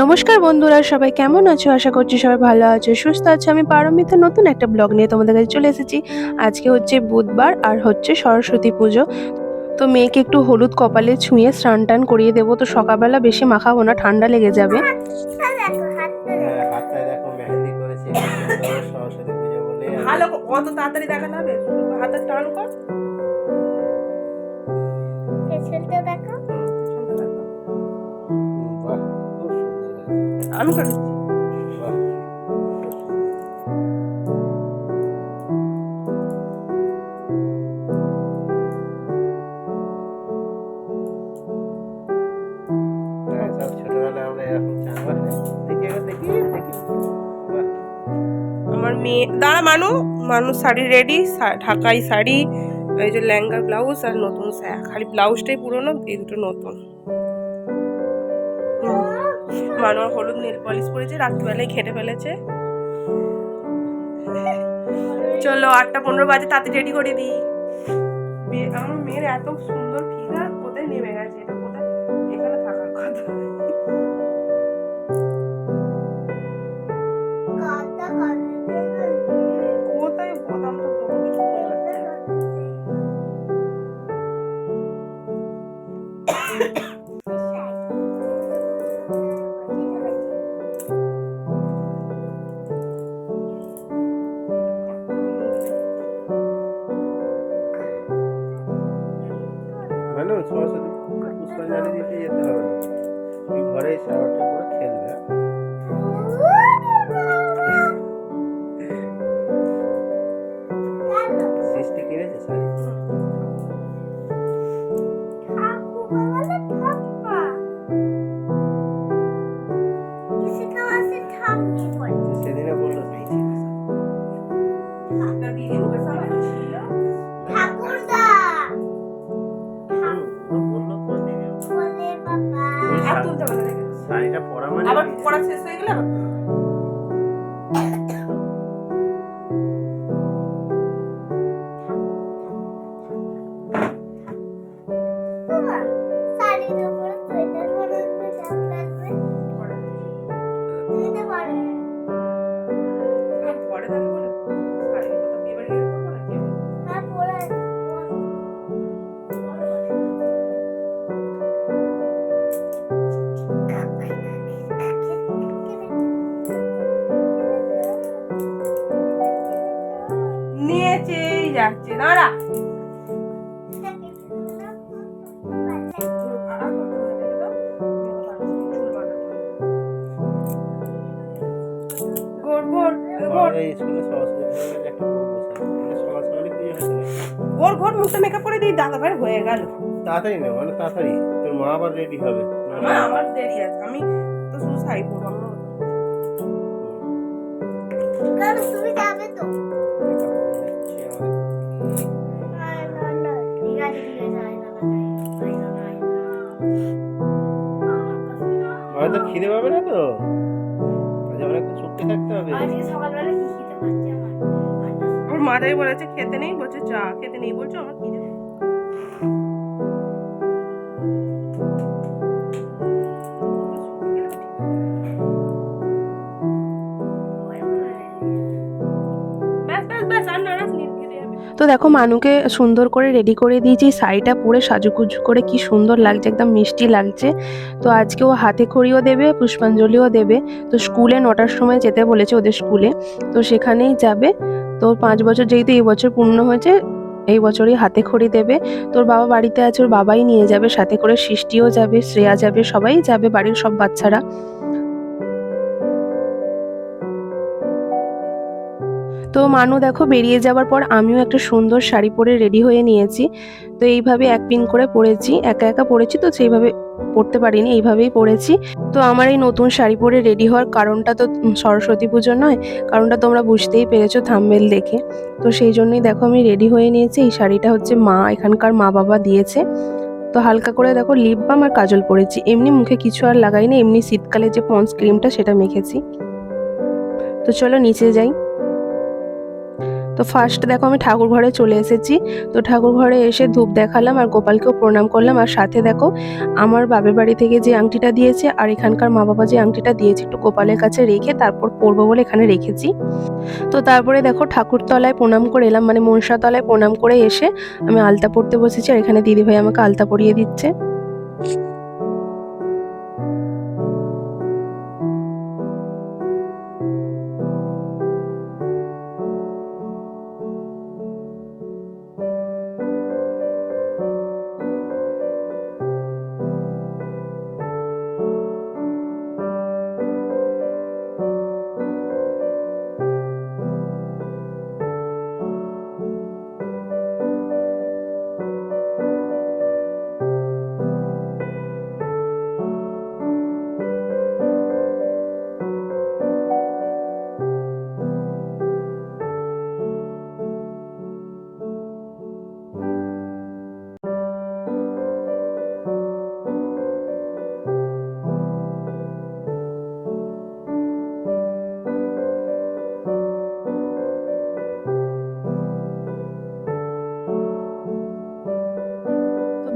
নমস্কার বন্ধুরা সবাই কেমন আছো? আশা করছি সবাই ভালো আছো সুস্থ আছো। আমি পারমিতা নতুন একটা ব্লগ নিয়ে তোমাদের কাছে চলে এসেছি। আজকে হচ্ছে বুধবার আর হচ্ছে সরস্বতী পুজো। তো মেয়েকে একটু হলুদ কপালে ছুঁয়ে স্নান টান করিয়ে দেবো। তো সকালবেলা বেশি মাখাবো না ঠান্ডা লেগে যাবে। হ্যাঁ, দেখো ভালো অত তাড়াতাড়ি হাতে টান কর। দেখো আমি করে হ্যাঁ, সব ছোটবেলায় আমরা মেয়ে দাঁড়া মানু মানুষ শাড়ি রেডি ঢাকাই শাড়ি এই যে লেহেঙ্গা ব্লাউজ আর নতুন খালি ব্লাউজটাই পুরনো এই দুটো নতুন। মানু আর হলুদ নীল পলিশ পরেছে, রাত্রিবেলায় খেটে ফেলেছে। চলো আটটা পনেরো বাজে তাতে রেডি করে দিই। আমার মেয়ের এত সুন্দর হয়েছিল গোর গোর মুখটা মেকআপ করে দিই দাদা ভাই হয়ে গেল। তাড়াতাড়ি না মানে তাড়াতাড়ি। তোর মা আবার রেডি হবে। আমার আমার দেরি আছে। আমি তো শুধু শাড়ি পরবো আমার তুমি যাবে তো। মায়ের তো খিদে পাবে না তো? আজ আমরা একটু চুপকে থাকতে হবে। আজকে সকালবেলা কি খেতে পারছি আমার? ওর মাথায় বলেছে খেতে নেই? বলছে চা খেতে নেই। বলছো আমার কি তো দেখো মানুকে সুন্দর করে রেডি করে দিয়েছি, শাড়িটা পরে সাজুগুজু করে কি সুন্দর লাগছে, একদম মিষ্টি লাগছে। তো আজকে ও হাতে খড়িও দেবে, পুষ্পাঞ্জলিও দেবে। তো স্কুলে নটার সময় যেতে বলেছে ওদের স্কুলে। তো সেখানেই যাবে। তো পাঁচ বছর যেহেতু এই বছর পূর্ণ হয়েছে, এই বছরই হাতে খড়ি দেবে। তোর বাবা বাড়িতে আছে, ওর বাবাই নিয়ে যাবে, সাথে করে সৃষ্টিও যাবে, শ্রেয়া যাবে, সবাই যাবে বাড়ির সব বাচ্চারা। তো মানু দেখো বেরিয়ে যাওয়ার পর আমিও একটা সুন্দর শাড়ি পরে রেডি হয়ে নিয়েছি। তো এইভাবে এক পিন করে পরেছি, একা একা পরেছি তো সেইভাবে পরতে পারিনি, এইভাবেই পরেছি। তো আমার এই নতুন শাড়ি পরে রেডি হওয়ার কারণটা তো সরস্বতী পুজো নয়, কারণটা তোমরা বুঝতেই পেরেছ থাম্বেল দেখে। তো সেই জন্যই দেখো আমি রেডি হয়ে নিয়েছি, এই শাড়িটা হচ্ছে মা, এখানকার মা বাবা দিয়েছে। তো হালকা করে দেখো লিপ বাম আর কাজল পরেছি, এমনি মুখে কিছু আর লাগাইনি, এমনি শীতকালে যে পন্স ক্রিমটা সেটা মেখেছি। তো চলো নিচে যাই। তো ফার্স্ট দেখো আমি ঠাকুর ঘরে চলে এসেছি। তো ঠাকুর ঘরে এসে ধূপ দেখালাম আর গোপালকেও প্রণাম করলাম। আর সাথে দেখো আমার বাপের বাড়ি থেকে যে আংটিটা দিয়েছে আর এখানকার মা বাবা যে আংটিটা দিয়েছে একটু গোপালের কাছে রেখে তারপর পরবো বলে এখানে রেখেছি। তো তারপরে দেখো ঠাকুরতলায় প্রণাম করে এলাম। মানে মনসাতলায় প্রণাম করে এসে আমি আলতা পড়তে বসেছি আর এখানে দিদিভাই আমাকে আলতা পরিয়ে দিচ্ছে।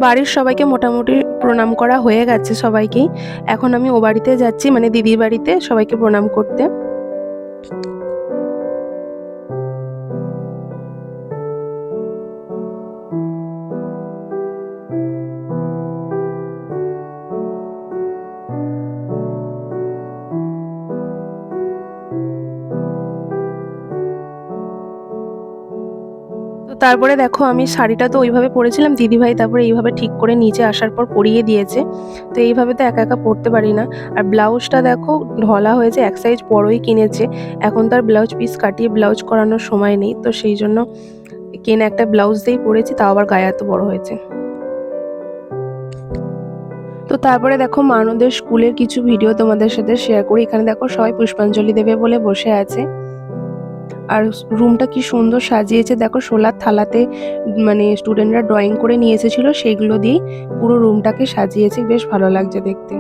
বাড়ির সবাইকে মোটামুটি প্রণাম করা হয়ে গেছে সবাইকেই। এখন আমি ও বাড়িতে যাচ্ছি মানে দিদির বাড়িতে সবাইকে প্রণাম করতে। তো তারপরে দেখো আমি শাড়িটা তো ওইভাবে পরেছিলাম, দিদিভাই তারপরে এইভাবে ঠিক করে নিচে আসার পর পরিয়ে দিয়েছে। তো এইভাবে তো একা একা পরতে পারি না। আর ব্লাউজটা দেখো ঢলা হয়েছে, এক সাইজ বড়ই কিনেছে। এখন তার ব্লাউজ পিস কাটিয়ে ব্লাউজ করানোর সময় নেই। তো সেই জন্য কেনা একটা ব্লাউজ দিয়েই পরেছি, তাও আবার গায়ে এত বড় হয়েছে। তো তারপরে দেখো মানদের স্কুলের কিছু ভিডিও তোমাদের সাথে শেয়ার করি। এখানে দেখো সবাই পুষ্পাঞ্জলি দেবে বলে বসে আছে। আর রুমটা কি সুন্দর সাজিয়েছে। দেখো সোলার থালাতে মানে স্টুডেন্টরা ড্রয়িং করে নিয়ে এসেছিল সেইগুলো দিয়েই পুরো রুমটাকে সাজিয়েছে। বেশ ভালো লাগছে দেখতে।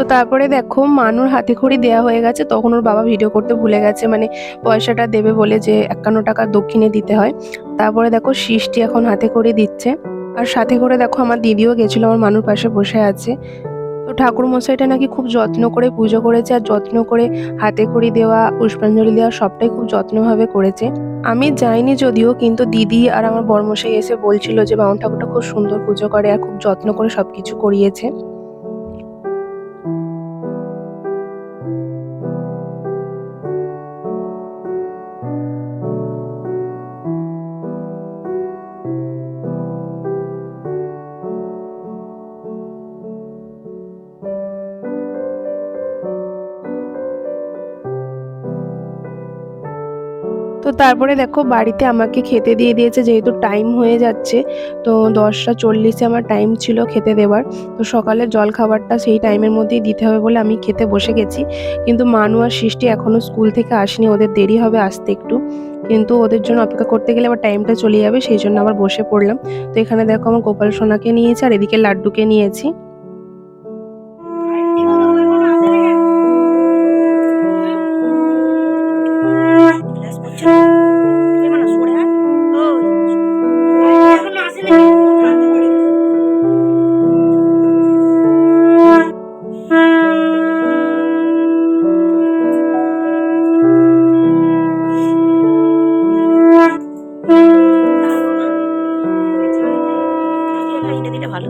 তো তারপরে দেখো, মানুর হাতে খড়ি দেওয়া হয়ে গেছে, তখন ওর বাবা ভিডিও করতে ভুলে গেছে মানে পয়সাটা দেবে বলে যে একান্ন টাকা দক্ষিণে দিতে হয়। তারপরে দেখো, সৃষ্টি এখন হাতে করে দিচ্ছে। আর সাথে করে দেখো, আমার দিদিও গেছিল আমার মানুর পাশে বসে আছে। তো ঠাকুর মশাইটা নাকি খুব যত্ন করে পুজো করেছে, আর যত্ন করে হাতে খড়ি দেওয়া, পুষ্পাঞ্জলি দেওয়া সবটাই খুব যত্নভাবে করেছে। আমি যাইনি যদিও, কিন্তু দিদি আর আমার বর্মশাই এসে বলছিল যে বামন ঠাকুরটা খুব সুন্দর পুজো করে, আর খুব যত্ন করে সব কিছু করিয়েছে। তো তারপরে দেখো বাড়িতে আমাকে খেতে দিয়ে দিয়েছে, যেহেতু টাইম হয়ে যাচ্ছে, তো দশটা চল্লিশে আমার টাইম ছিল খেতে দেওয়ার। তো সকালের জল খাবারটা সেই টাইমের মধ্যেই দিতে হবে বলে আমি খেতে বসে গেছি। কিন্তু মানু আর সৃষ্টি এখনও স্কুল থেকে আসেনি, ওদের দেরি হবে আসতে একটু। কিন্তু ওদের জন্য অপেক্ষা করতে গেলে আবার টাইমটা চলে যাবে, সেই জন্য আবার বসে পড়লাম। তো এখানে দেখো আমার গোপাল সোনাকে নিয়েছি আর এদিকে লাড্ডুকে নিয়েছি। ভালো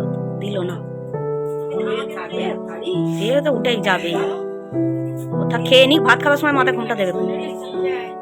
হতো। দিল না। তো উঠেই যাবে। ওটা খেয়ে ভাত খাওয়ার সময় মাথা ঘুমটা দেবে তুমি।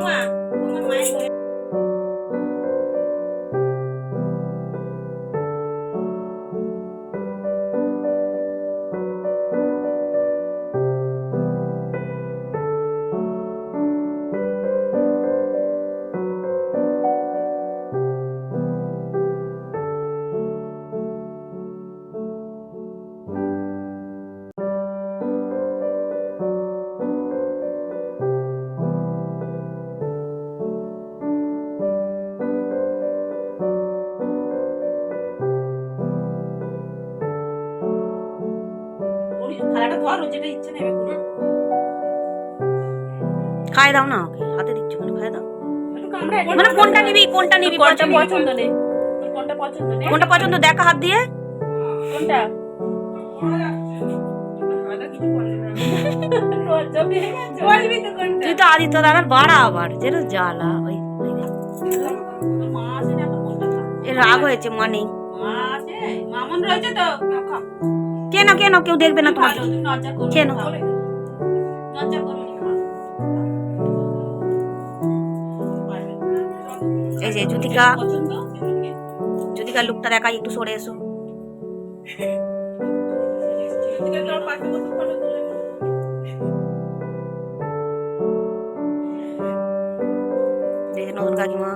哇，我们买 খাই দাও না ওকে হাতে দিচ্ছ কেন খাই দাও। মানে কোনটা নিবি কোনটা নিবি কোনটা পছন্দ নেই কোনটা পছন্দ দেখা হাত দিয়ে। তুই তো আদিত্য দাদার বাড়া আবার যেটা জ্বালা ওই রাগ হয়েছে মা নেই কেন কেন কেউ দেখবে না তোমার কেন এই যে জ্যোতিকা জ্যোতিকার লুকটা দেখাই একটু সরে এসো দেখে নতুন কাকিমা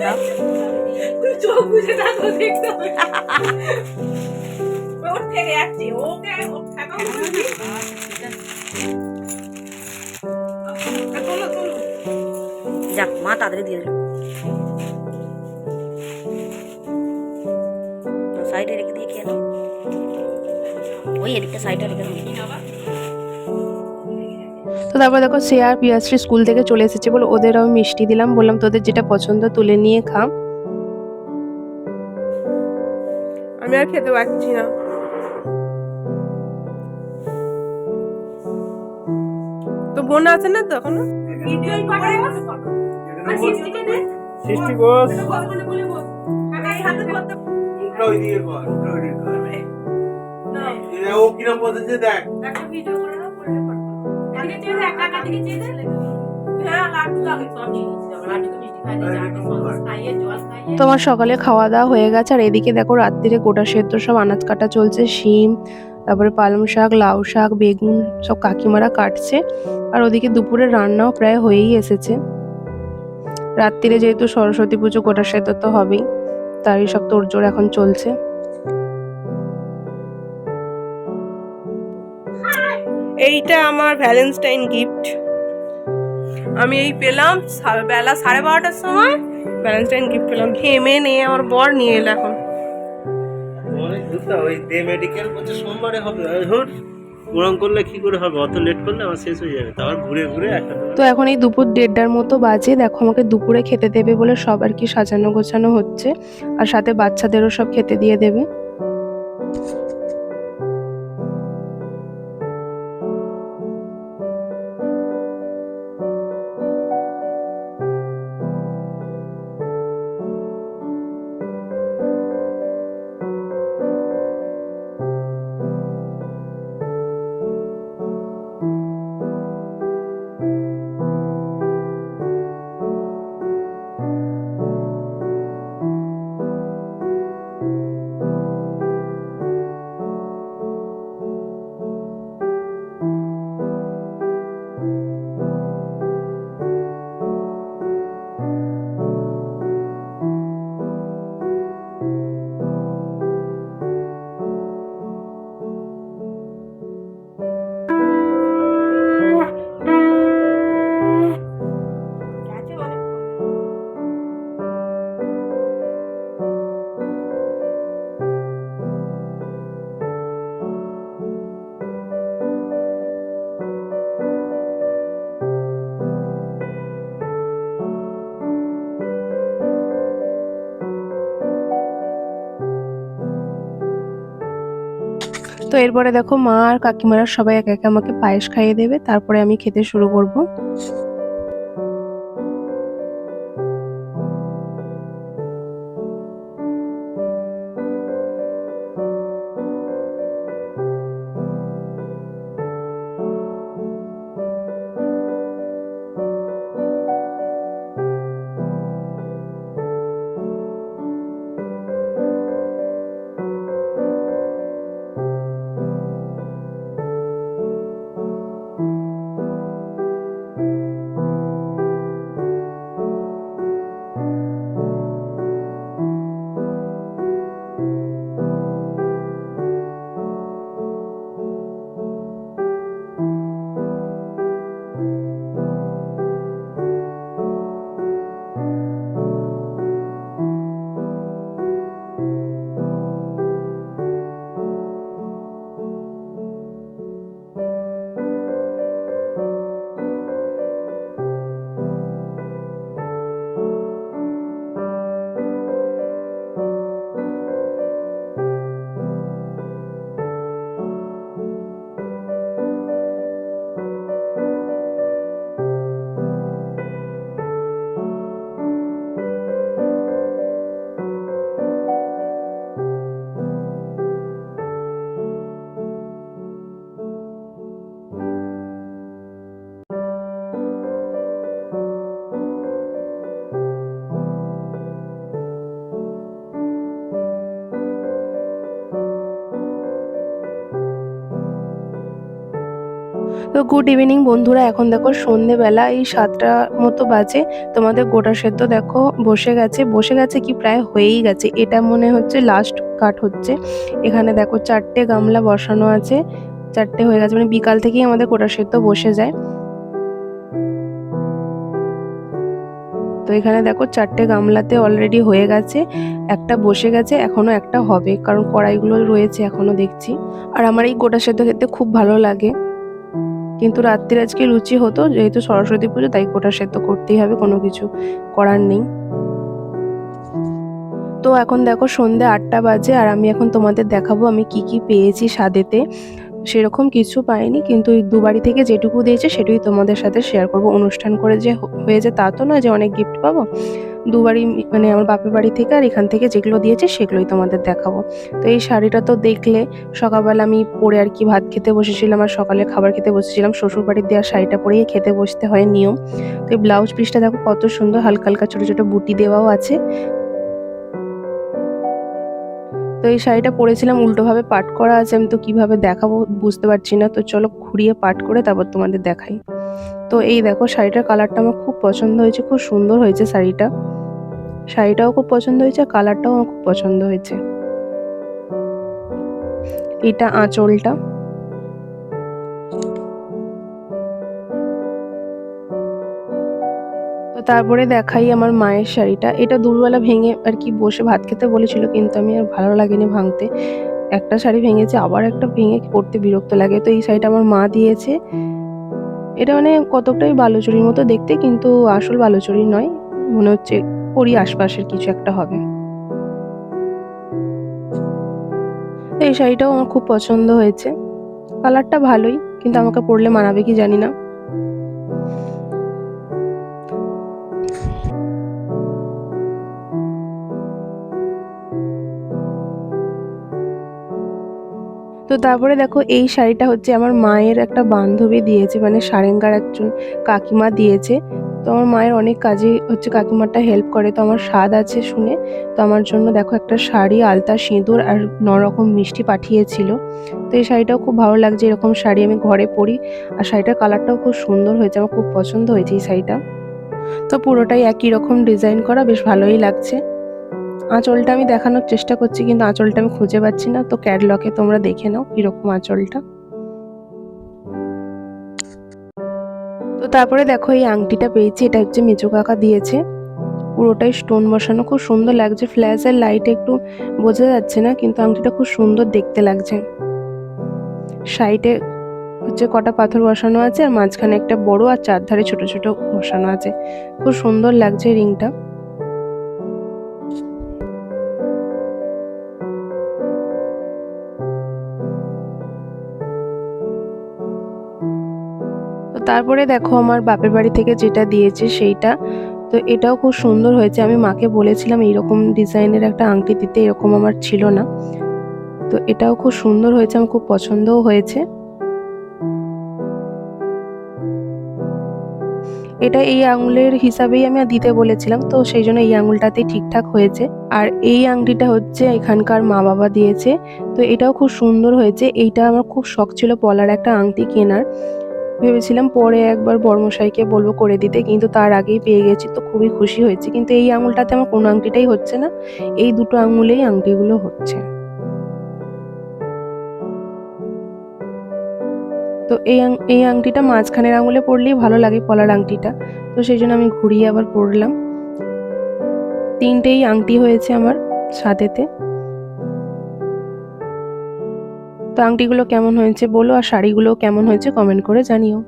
দিন। এখানে একটা দাও। চোখ বুঝে থাকো দেখতে হবে ওর থেকে যাচ্ছি ওকে ও থাকা তোলো তোলো যাক মা তাড়াতাড়ি দিয়ে দিল সাইডে রেখে দিয়ে খেয়ে নাও ওই এদিকটা সাইডে রেখে দাও তো তারপর দেখো সে আর পিয়াশ্রী স্কুল থেকে চলে এসেছে বলে ওদের আমি মিষ্টি দিলাম। বললাম তোদের যেটা পছন্দ তুলে নিয়ে খা। আমি আর খেতে পারছি না। তো বোন আছে না তো এখনও? সৃষ্টি বস। উল্টো ওই দিকে কর উল্টো ওই দিকে কর। এ, ও কিরম বলতেছে দেখ তো আমার সকালে খাওয়া দাওয়া হয়ে গেছে আর এদিকে দেখো রাত্রিরে গোটা সেদ্ধ সব আনাজ কাটা চলছে শিম তারপরে পালং শাক লাউ শাক বেগুন সব কাকিমারা কাটছে। আর ওদিকে দুপুরে রান্নাও প্রায় হয়েই এসেছে। রাত্রিরে যেহেতু সরস্বতী পুজো গোটা সেদ্ধ তো হবেই তারই সব তোড়জোড় এখন চলছে। এইটা আমার ভ্যালেন্টাইন গিফট আমি এই পেলাম বেলা সাড়ে বারোটার সময় ভ্যালেন্টাইন গিফট পেলাম। ঘেমে নিয়ে আমার বর নিয়ে এলো এখন। ওই দে মেডিকেল বলছে সোমবারে হবে। গরম করলে কি করে হবে? অত লেট করলে আমার শেষ হয়ে যাবে। তারপর ঘুরে ঘুরে একটা তো এখন এই দুপুর দেড়টার মতো বাজে। দেখো আমাকে দুপুরে খেতে দেবে বলে সব আর কি সাজানো গোছানো হচ্ছে। আর সাথে বাচ্চাদেরও সব খেতে দিয়ে দেবে। তো এরপরে দেখো মা আর কাকিমারা সবাই একা একে আমাকে পায়েস খাইয়ে দেবে, তারপরে আমি খেতে শুরু করব। তো গুড ইভিনিং বন্ধুরা, এখন দেখো সন্ধেবেলা, এই সাতটা মতো বাজে। তোমাদের গোটা সেদ্ধ দেখো বসে গেছে। বসে গেছে কি প্রায় হয়েই গেছে। এটা মনে হচ্ছে লাস্ট কাট হচ্ছে। এখানে দেখো চারটে গামলা বসানো আছে। চারটে হয়ে গেছে। মানে বিকাল থেকেই আমাদের গোটা সেদ্ধ বসে যায়। তো এখানে দেখো চারটে গামলাতে অলরেডি হয়ে গেছে। একটা বসে গেছে, এখনও একটা হবে। কারণ কড়াইগুলো রয়েছে, এখনও দেখছি। আর আমার এই গোটা সেদ্ধ খেতে খুব ভালো লাগে। কিন্তু রাত্রির আজকে লুচি হতো, যেহেতু সরস্বতী পুজো, তাই গোটা সেদ্ধ করতেই হবে, কোনো কিছু করার নেই। তো এখন দেখো সন্ধে আটটা বাজে, আর আমি এখন তোমাদের দেখাবো আমি কি কি পেয়েছি স্বাদেতে। সেরকম কিছু পাইনি, কিন্তু ওই দুবাড়ি থেকে যেটুকু দিয়েছে, সেটুকুই তোমাদের সাথে শেয়ার করব। অনুষ্ঠান করে যে হ- হয়েছে তা তো না যে অনেক গিফট পাবো। দুবারই মানে আমার বাপের বাড়ি থেকে আর এখান থেকে যেগুলো দিয়েছে সেগুলোই তোমাদের দেখাবো। তো এই শাড়িটা তো দেখলে সকালবেলা আমি পরে আর কি ভাত খেতে বসেছিলাম আর সকালে খাবার খেতে বসেছিলাম। শ্বশুর বাড়ির দেওয়া শাড়িটা পরেই খেতে বসতে হয় নিয়ম। তো এই ব্লাউজ পিসটা দেখো কত সুন্দর, হালকা হালকা ছোটো ছোটো বুটি দেওয়াও আছে। তো এই শাড়িটা পরেছিলাম, উল্টোভাবে পাট করা আছে, আমি তো কীভাবে দেখাবো বুঝতে পারছি না। তো চলো ঘুরিয়ে পাট করে তারপর তোমাদের দেখাই। তো এই দেখো, শাড়িটার কালারটা আমার খুব পছন্দ হয়েছে, খুব সুন্দর হয়েছে শাড়িটা। শাড়িটাও খুব পছন্দ হয়েছে কালারটাও আমার খুব পছন্দ হয়েছে। এটা আঁচলটা। তো তারপরে দেখাই আমার মায়ের শাড়িটা। এটা দুপুরবেলা ভেঙে আর কি বসে ভাত খেতে বলেছিল, কিন্তু আমি আর ভালো লাগেনি ভাঙতে। একটা শাড়ি ভেঙেছে, আবার একটা ভেঙে পড়তে বিরক্ত লাগে। তো এই শাড়িটা আমার মা দিয়েছে। এটা মানে কতকটাই বালুচুরির মতো দেখতে, কিন্তু আসল বালুচুরি নয়। মনে হচ্ছে পরি আশপাশের কিছু একটা হবে। এই শাড়িটাও আমার খুব পছন্দ হয়েছে। কালারটা ভালোই, কিন্তু আমাকে পরলে মানাবে কি জানি না। তো তারপরে দেখো এই শাড়িটা হচ্ছে আমার মায়ের একটা বান্ধবী দিয়েছে মানে সারেঙ্গার একজন কাকিমা দিয়েছে। তো আমার মায়ের অনেক কাজে হচ্ছে কাকিমারটা হেল্প করে, তো আমার স্বাদ আছে শুনে। তো আমার জন্য দেখো একটা শাড়ি, আলতা, সিঁদুর আর ন রকম মিষ্টি পাঠিয়েছিল। তো এই শাড়িটাও খুব ভালো লাগছে, এরকম শাড়ি আমি ঘরে পরি। আর শাড়িটার কালারটাও খুব সুন্দর হয়েছে, আমার খুব পছন্দ হয়েছে এই শাড়িটা। তো পুরোটাই একই রকম ডিজাইন করা, বেশ ভালোই লাগছে। আঁচলটা আমি দেখানোর চেষ্টা করছি, কিন্তু আঁচলটা আমি খুঁজে পাচ্ছি না। তো ক্যাটলকে তোমরা দেখে নাও কীরকম আঁচলটা। তো তারপরে দেখো এই আংটিটা পেয়েছি, এটা হচ্ছে মেজো কাকা দিয়েছে। পুরোটাই স্টোন বসানো, খুব সুন্দর লাগছে। ফ্ল্যাশের লাইটে একটু বোঝা যাচ্ছে না, কিন্তু আংটিটা খুব সুন্দর দেখতে লাগছে। সাইডে হচ্ছে কটা পাথর বসানো আছে, আর মাঝখানে একটা বড় আর চারধারে ছোট ছোট বসানো আছে। খুব সুন্দর লাগছে রিংটা তারপরে দেখো আমার বাপের বাড়ি থেকে যেটা দিয়েছে সেইটা। তো এটাও খুব সুন্দর হয়েছে। আমি মাকে বলেছিলাম এইরকম ডিজাইনের একটা আংটি দিতে, এরকম আমার ছিল না। তো এটাও খুব সুন্দর হয়েছে, আমার খুব পছন্দও হয়েছে। এটা এই আঙুলের হিসাবেই আমি দিতে বলেছিলাম, তো সেই জন্য এই আঙুলটাতেই ঠিকঠাক হয়েছে। আর এই আংটিটা হচ্ছে এখানকার মা বাবা দিয়েছে, তো এটাও খুব সুন্দর হয়েছে। এইটা আমার খুব শখ ছিল পলার একটা আংটি কেনার। ভেবেছিলাম পরে একবার বর্মশাইকে বলব করে দিতে, কিন্তু তার আগেই পেয়ে গেছি, তো খুবই খুশি হয়েছি। কিন্তু এই আঙুলটাতে আমার কোনো আংটিটাই হচ্ছে না, এই দুটো আঙুলেই আংটিগুলো হচ্ছে। তো এই এই আংটিটা মাঝখানের আঙুলে পরলেই ভালো লাগে পলার আংটিটা, তো সেই জন্য আমি ঘুরিয়ে আবার পরলাম। তিনটেই আংটি হয়েছে আমার সাথেতে। তো আংটিগুলো কেমন হয়েছে বলো আর শাড়িগুলো কেমন হয়েছে কমেন্ট করে জানিও।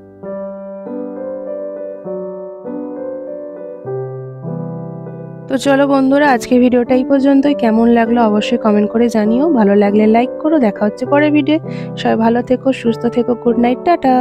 তো চলো বন্ধুরা আজকে ভিডিওটা এই পর্যন্তই। কেমন লাগল অবশ্যই কমেন্ট করে জানিও। ভালো লাগলে লাইক করো, দেখা হচ্ছে পরে ভিডিও সবাই ভালো থেকো, সুস্থ থেকো গুড নাইট টাটা।